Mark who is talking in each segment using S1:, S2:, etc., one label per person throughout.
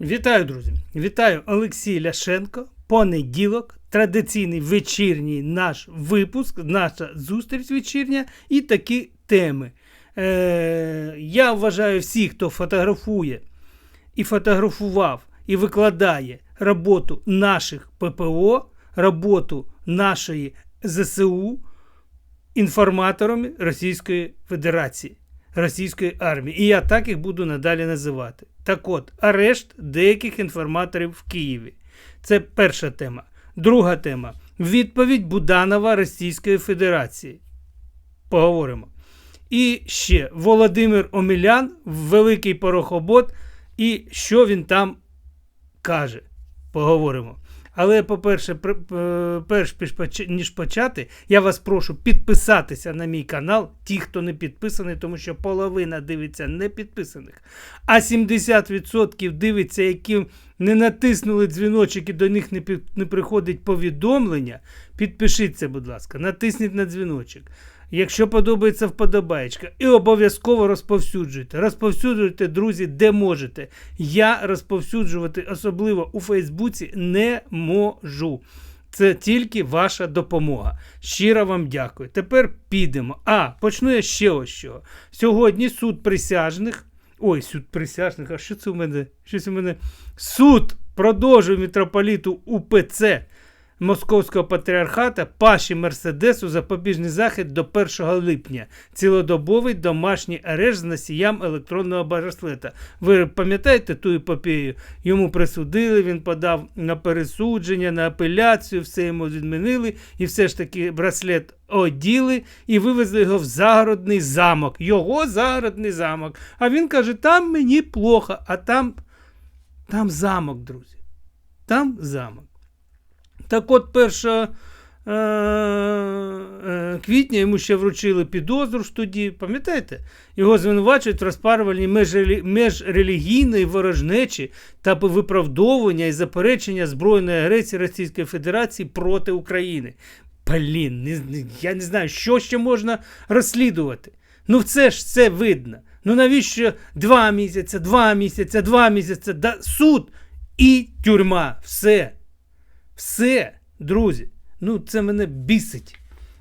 S1: Вітаю, друзі! Вітаю Олексій Ляшенко. Понеділок, традиційний вечірній наш випуск, наша зустріч вечірня і такі теми. Е, я вважаю всіх, хто фотографує і фотографував і викладає роботу наших ППО, роботу нашої ЗСУ інформаторами Російської Федерації, Російської армії. І я так їх буду надалі називати. Так от, арешт деяких інформаторів в Києві. Це перша тема. Друга тема відповідь Буданова Російської Федерації. Поговоримо. І ще Володимир Омелян, великий порохобот, і що він там каже. Поговоримо. Але, по-перше, перш ніж почати, я вас прошу підписатися на мій канал, ті, хто не підписаний, тому що половина дивиться не підписаних, а 70% дивиться, які не натиснули дзвіночок і до них не, під- не приходить повідомлення. Підпишіться, будь ласка, натисніть на дзвіночок. Якщо подобається вподобаєчка, і обов'язково розповсюджуйте. Розповсюджуйте, друзі, де можете. Я розповсюджувати, особливо у Фейсбуці, не можу. Це тільки ваша допомога. Щиро вам дякую. Тепер підемо. А, почну я ще ось чого. Сьогодні суд присяжних. Ой, суд присяжних, а що це у мене? Щось у мене. Суд продовжує митрополіту УПЦ Московського патріархата Паші Мерседесу запобіжний захід до 1 липня. Цілодобовий домашній арешт з носіям електронного браслета. Ви пам'ятаєте ту епопею? Йому присудили, він подав на пересудження, на апеляцію, все йому відмінили, і все ж таки браслет оділи і вивезли його в загородний замок. Його загородний замок. А він каже: там мені плохо, а там, там замок, друзі. Там замок. Так от 1 е, е, квітня йому ще вручили підозру ж тоді, пам'ятаєте? Його звинувачують в розпарюванні межрелі- межрелігійної ворожнечі та виправдовування і заперечення збройної агресії Російської Федерації проти України. Блін, не- я не знаю, що ще можна розслідувати. Ну, це ж це видно. Ну навіщо два місяці, два місяці, два місяці, да, суд і тюрма. Все. Все, друзі, ну це мене бісить.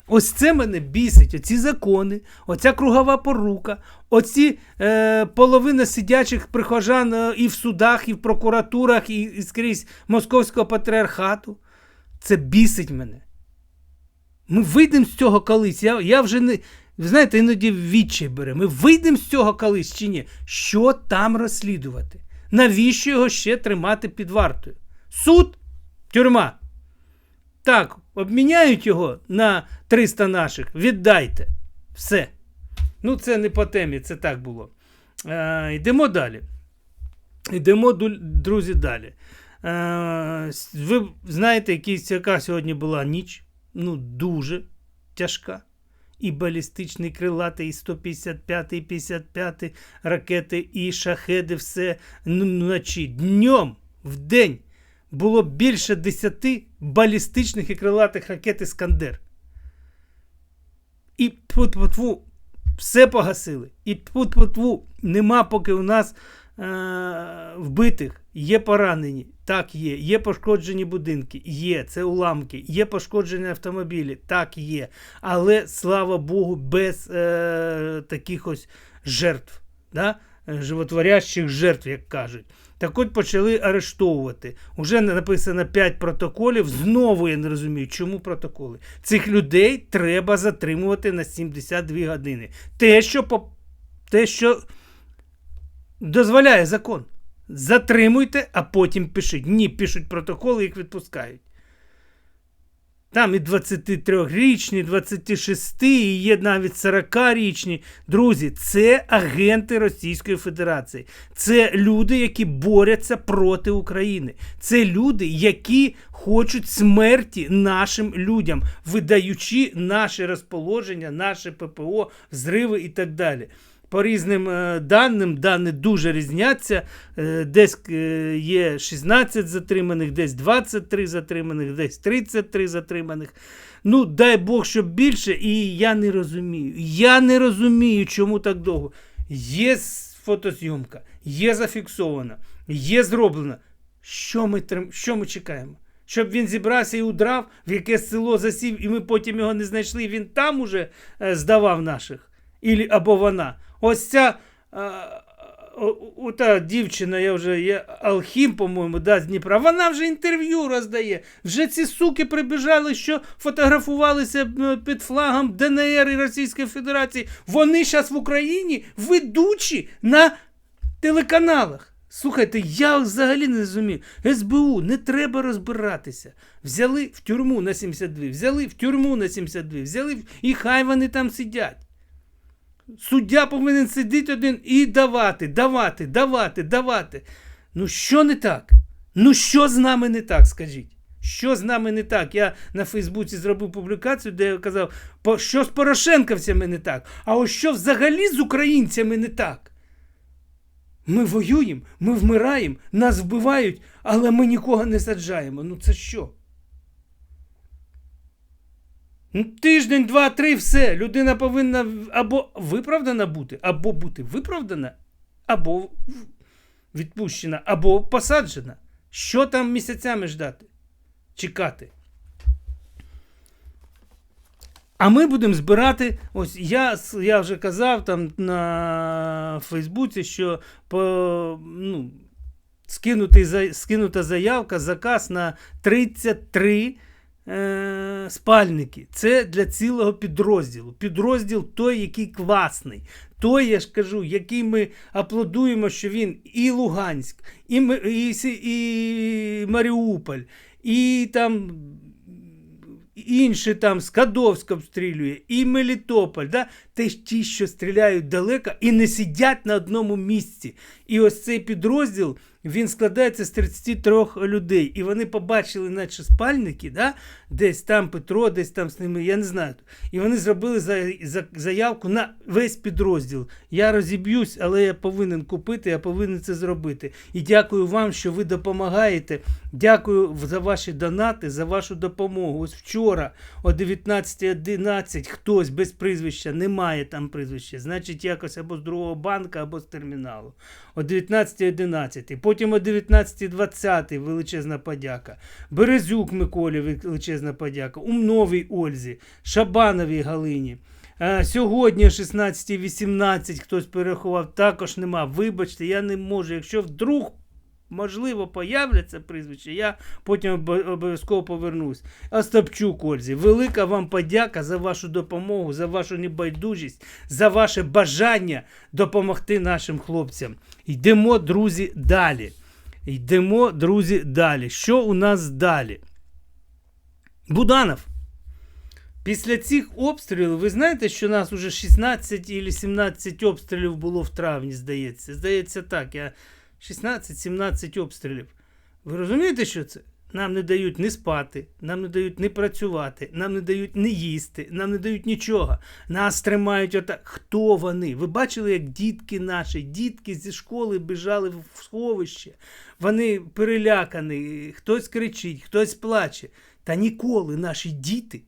S1: Ось це мене бісить. Оці закони, оця кругова порука, оці е, половина сидячих прихожан е, і в судах, і в прокуратурах, і, і скрізь московського патріархату. Це бісить мене. Ми вийдемо з цього колись. Я, я вже не. Ви знаєте, іноді відчай бере. Ми вийдемо з цього колись чи ні? Що там розслідувати? Навіщо його ще тримати під вартою? Суд, тюрма. Так, обміняють його на 300 наших, віддайте. Все. Ну, це не по темі, це так було. Е, йдемо далі. Йдемо, друзі, далі. Е, ви знаєте, яка сьогодні була ніч? Ну, дуже тяжка. І балістичний крилатий, і 155, і 55 ракети, і шахеди, все вночі. Днем, в день було більше 10 балістичних і крилатих ракет Іскандер. І тьфу-тьфу-тьфу, все погасили. І тьфу-тьфу-тьфу, нема поки у нас е- вбитих. Є поранені, так є. Є пошкоджені будинки, є. Це уламки, є пошкоджені автомобілі, так є. Але слава Богу, без е- таких ось жертв. Да? Е, Животворящих жертв, як кажуть. Так от почали арештовувати. Уже написано 5 протоколів. Знову я не розумію, чому протоколи. Цих людей треба затримувати на 72 години. Те, що, по... Те, що дозволяє закон. Затримуйте, а потім пишіть. Ні, пишуть протоколи, їх відпускають. Там і 23-річні, 26, і є навіть 40-річні. Друзі, це агенти Російської Федерації. Це люди, які борються проти України. Це люди, які хочуть смерті нашим людям, видаючи наше розположення, наше ППО, взриви і так далі. По різним е, даним, дані дуже різняться. Е, Десь е, є 16 затриманих, десь 23 затриманих, десь 33 затриманих. Ну, дай Бог, щоб більше, і я не розумію. Я не розумію, чому так довго. Є фотозйомка, є зафіксована. Є зроблено. Що ми, трим... що ми чекаємо? Щоб він зібрався і удрав, в яке село засів, і ми потім його не знайшли, він там уже е, здавав наших. Або вона. Ось ця е, о- та дівчина, я вже є Алхім, по-моєму, да, з Дніпра, вона вже інтерв'ю роздає. Вже ці суки прибіжали, що фотографувалися під флагом ДНР і Російської Федерації. Вони зараз в Україні ведучі на телеканалах. Слухайте, я взагалі не розумію. СБУ не треба розбиратися. Взяли в тюрму на 72, взяли в тюрму на 72, взяли і хай вони там сидять. Суддя повинен сидіти один і давати, давати, давати, давати. Ну що не так? Ну що з нами не так, скажіть? Що з нами не так? Я на Фейсбуці зробив публікацію, де я казав, що з порошенковцями не так, а ось що взагалі з українцями не так. Ми воюємо, ми вмираємо, нас вбивають, але ми нікого не саджаємо. Ну це що? Ну, Тиждень, два, три, все. Людина повинна або виправдана бути, або бути виправдана, або відпущена, або посаджена. Що там місяцями ждати? Чекати. А ми будемо збирати. Ось я, я вже казав там на Фейсбуці, що по, ну, скинутий, за- скинута заявка, заказ на 33 е, спальники. Це для цілого підрозділу. Підрозділ той, який класний. Той, я ж кажу, який ми аплодуємо, що він і Луганськ, і, і, і Маріуполь, і там інші там Скадовськ обстрілює, і Мелітополь, да? те ті, що стріляють далеко і не сидять на одному місці. І ось цей підрозділ він складається з 33 людей. І вони побачили, наче спальники, да? десь там Петро, десь там з ними, я не знаю. І вони зробили за, за, заявку на весь підрозділ. Я розіб'юсь, але я повинен купити, я повинен це зробити. І дякую вам, що ви допомагаєте. Дякую за ваші донати, за вашу допомогу. Ось вчора о 19.11 хтось без прізвища, немає там прізвища, значить якось або з другого банка, або з терміналу. О 19.11, потім о 19.20 величезна подяка. Березюк Миколі величезна подяка. Умновій Ользі, Шабановій Галині. Е, Сьогодні о 16.18 хтось перерахував, також нема. Вибачте, я не можу. Якщо вдруг можливо появляться прізвища, я потім обов'язково повернусь. Остапчук Ользі, велика вам подяка за вашу допомогу, за вашу небайдужість, за ваше бажання допомогти нашим хлопцям. Йдемо, друзі, далі. Йдемо, друзі, далі. Що у нас далі? Буданов. Після цих обстрілів, ви знаєте, що нас уже 16 чи 17 обстрілів було в травні, здається. Здається, так. Я 16-17 обстрілів. Ви розумієте, що це? Нам не дають ні спати, нам не дають ні працювати, нам не дають ні їсти, нам не дають нічого. Нас тримають отак. Хто вони? Ви бачили, як дітки наші, дітки зі школи біжали в сховище. Вони перелякані, хтось кричить, хтось плаче. Та ніколи наші діти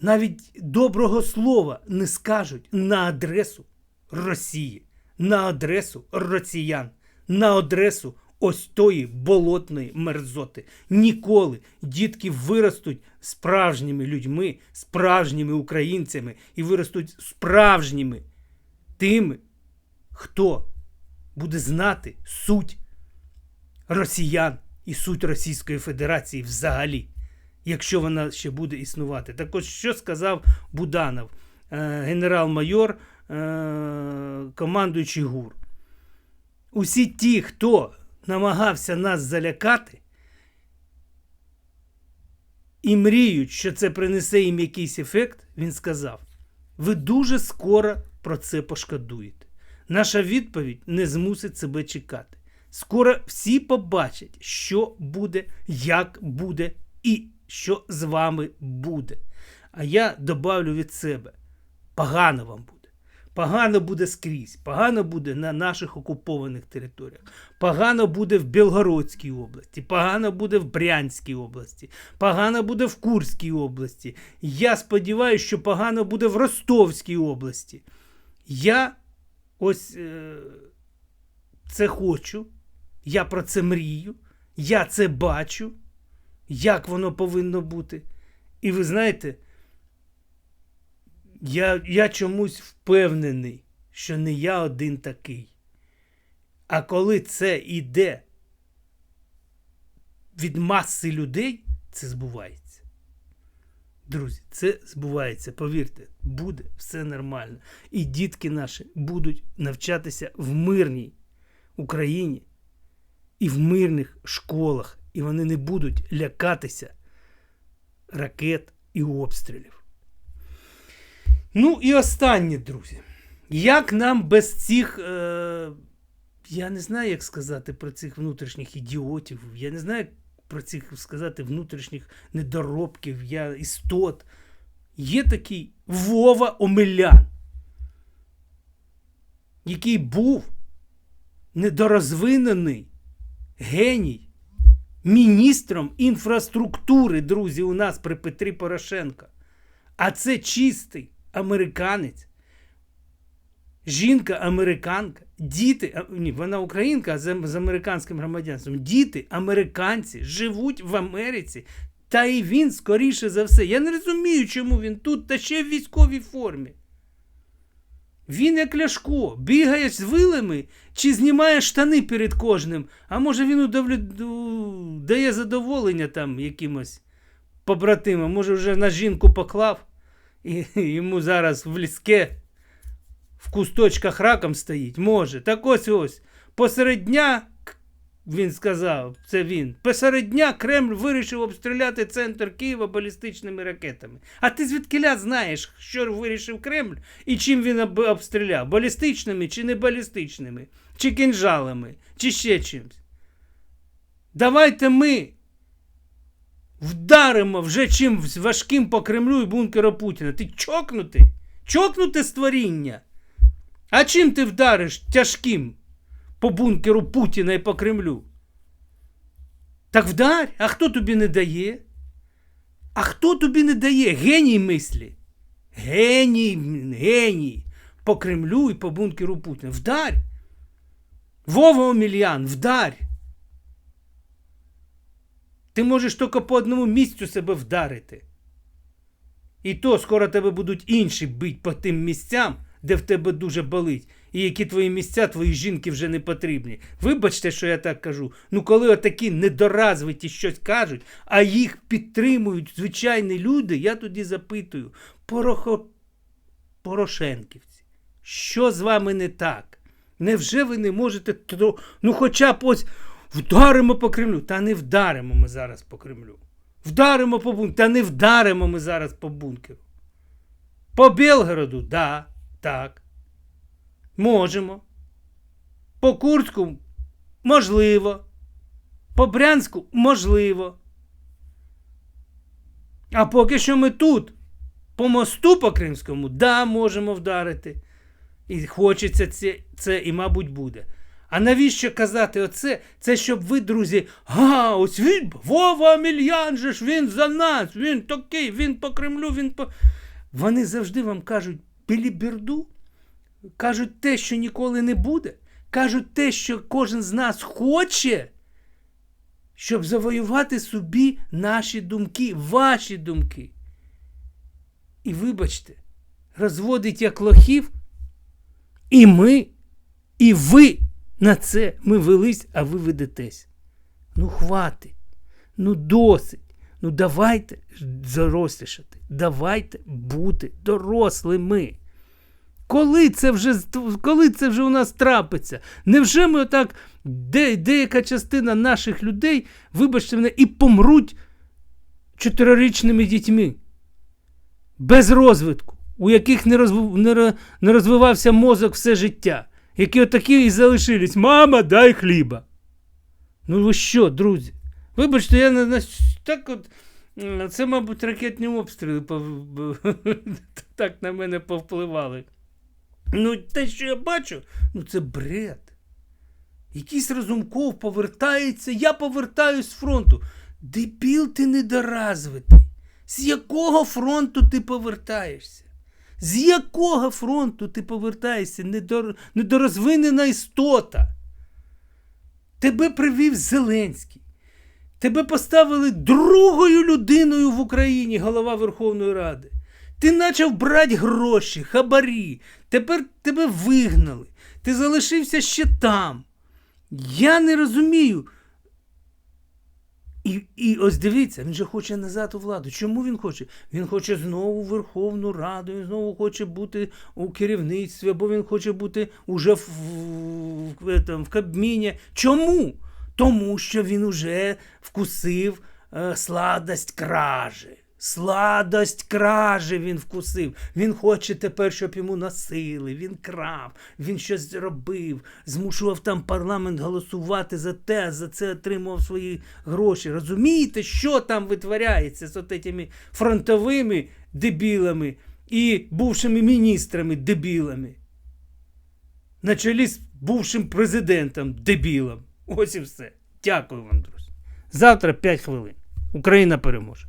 S1: навіть доброго слова не скажуть на адресу Росії, на адресу росіян, на адресу ось тої болотної мерзоти. Ніколи дітки виростуть справжніми людьми, справжніми українцями і виростуть справжніми тими, хто буде знати суть росіян і суть Російської Федерації взагалі якщо вона ще буде існувати. Так ось що сказав Буданов, е, генерал-майор, командуючий ГУР. Усі ті, хто намагався нас залякати і мріють, що це принесе їм якийсь ефект, він сказав: ви дуже скоро про це пошкодуєте. Наша відповідь не змусить себе чекати. Скоро всі побачать, що буде, як буде і що з вами буде. А я добавлю від себе: погано вам буде. Погано буде скрізь, погано буде на наших окупованих територіях, погано буде в Білгородській області, погано буде в Брянській області, погано буде в Курській області. Я сподіваюся, що погано буде в Ростовській області. Я ось е, це хочу, Я про це мрію, я це бачу, як воно повинно бути. І ви знаєте, я, я чомусь впевнений, що не я один такий. А коли це йде від маси людей, це збувається. Друзі, це збувається, повірте, буде все нормально. І дітки наші будуть навчатися в мирній Україні і в мирних школах, і вони не будуть лякатися ракет і обстрілів. Ну і останнє, друзі. Як нам без цих. Е- я не знаю, як сказати про цих внутрішніх ідіотів. Я не знаю, як про цих сказати внутрішніх недоробків, я істот. Є такий Вова Омелян, який був недорозвинений геній міністром інфраструктури, друзі, у нас при Петрі Порошенка. А це чистий американець. Жінка американка, діти, ні, вона українка з американським громадянством. Діти, американці, живуть в Америці. Та і він, скоріше за все. Я не розумію, чому він тут, та ще в військовій формі. Він, як Ляшко, бігає з вилами чи знімає штани перед кожним, а може він удовлю... дає задоволення там якимось побратимам, може вже на жінку поклав, і йому зараз в ліске в кусточках раком стоїть, може. Так ось ось. Посеред дня, він сказав, це він. Посеред дня Кремль вирішив обстріляти центр Києва балістичними ракетами. А ти звідкиля знаєш, що вирішив Кремль і чим він обстріляв? Балістичними чи не балістичними, чи кінжалами, чи ще чимось. Давайте ми вдаримо вже чимось важким по Кремлю і бункеру Путіна. Ти чокнутий? Чокнуте створіння. А чим ти вдариш тяжким по бункеру Путіна і по Кремлю? Так вдарь, а хто тобі не дає? А хто тобі не дає? Геній мислі. Геній, геній по Кремлю і по бункеру Путіна. Вдарь. Вова Омельян, вдарь. Ти можеш тільки по одному місцю себе вдарити. І то скоро тебе будуть інші бить по тим місцям де в тебе дуже болить, і які твої місця, твої жінки вже не потрібні. Вибачте, що я так кажу. Ну, коли отакі недоразвиті щось кажуть, а їх підтримують звичайні люди, я тоді запитую, Порохо... Порошенківці, що з вами не так? Невже ви не можете ну хоча б ось вдаримо по Кремлю? Та не вдаримо ми зараз по Кремлю. Вдаримо по бункеру. Та не вдаримо ми зараз по бункеру. По Белгороду, да. Так. Можемо. По Курську можливо. По Брянську можливо. А поки що ми тут, по мосту по Кримському, да, можемо вдарити. І хочеться це, це і, мабуть, буде. А навіщо казати оце? Це щоб ви, друзі, а, ось він, Вова Мільян же ж, він за нас, він такий, він по Кремлю, він по. Вони завжди вам кажуть біліберду, кажуть те, що ніколи не буде, кажуть те, що кожен з нас хоче, щоб завоювати собі наші думки, ваші думки. І вибачте, розводить як лохів, і ми, і ви на це ми велись, а ви ведетесь. Ну, хватить, ну досить. Ну, давайте дорослішати, давайте бути дорослими. Коли це вже коли це вже у нас трапиться? Невже ми отак, де, деяка частина наших людей, вибачте мене, і помруть чотирирічними дітьми? Без розвитку, у яких не, розв... не, не розвивався мозок все життя, які отакі і залишились. Мама, дай хліба. Ну ви що, друзі? Вибачте, я не так от. Це, мабуть, ракетні обстріли так на мене повпливали. Ну, те, що я бачу, ну це бред. Якийсь Разумков повертається, я повертаюсь з фронту. Дебіл ти недоразвитий. З якого фронту ти повертаєшся? З якого фронту ти повертаєшся? Недор... Недорозвинена істота. Тебе привів Зеленський. Тебе поставили другою людиною в Україні, голова Верховної Ради. Ти почав брати гроші, хабарі. Тепер тебе вигнали. Ти залишився ще там. Я не розумію. І, і ось дивіться, він же хоче назад у владу. Чому він хоче? Він хоче знову Верховну Раду, він знову хоче бути у керівництві, або він хоче бути уже в, в, там, в Кабміні. Чому? Тому що він уже вкусив е, сладость кражі. Сладость кражі він вкусив. Він хоче тепер, щоб йому насили. Він крав, він щось робив, змушував там парламент голосувати за те, за це отримував свої гроші. Розумієте, що там витворяється з от фронтовими дебілами і бувшими міністрами дебілами? На чолі з бувшим президентом дебілом. Ось і все. Дякую вам, друзі. Завтра 5 хвилин. Україна переможе.